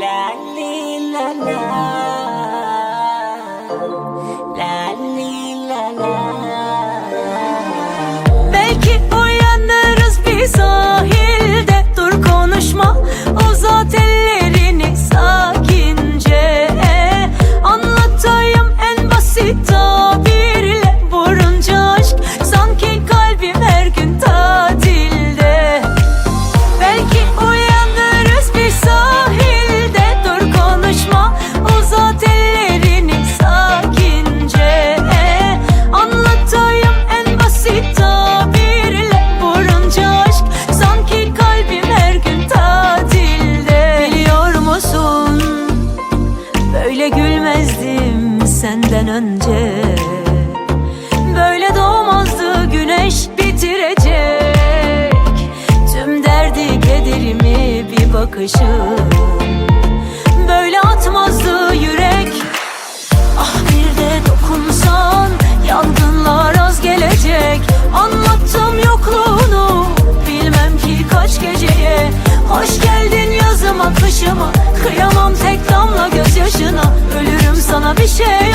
La li la la senden önce Böyle doğmazdı güneş bitirecek. Tüm derdi kederimi bir bakışın Böyle atmazdı yürek. Ah bir de dokunsan Yangınlar az gelecek. Anlattım yokluğunu Bilmem ki kaç geceye. Hoş geldin yazıma kışıma Kıyamam tek damla gözyaşına. Ölürüm sana bir şey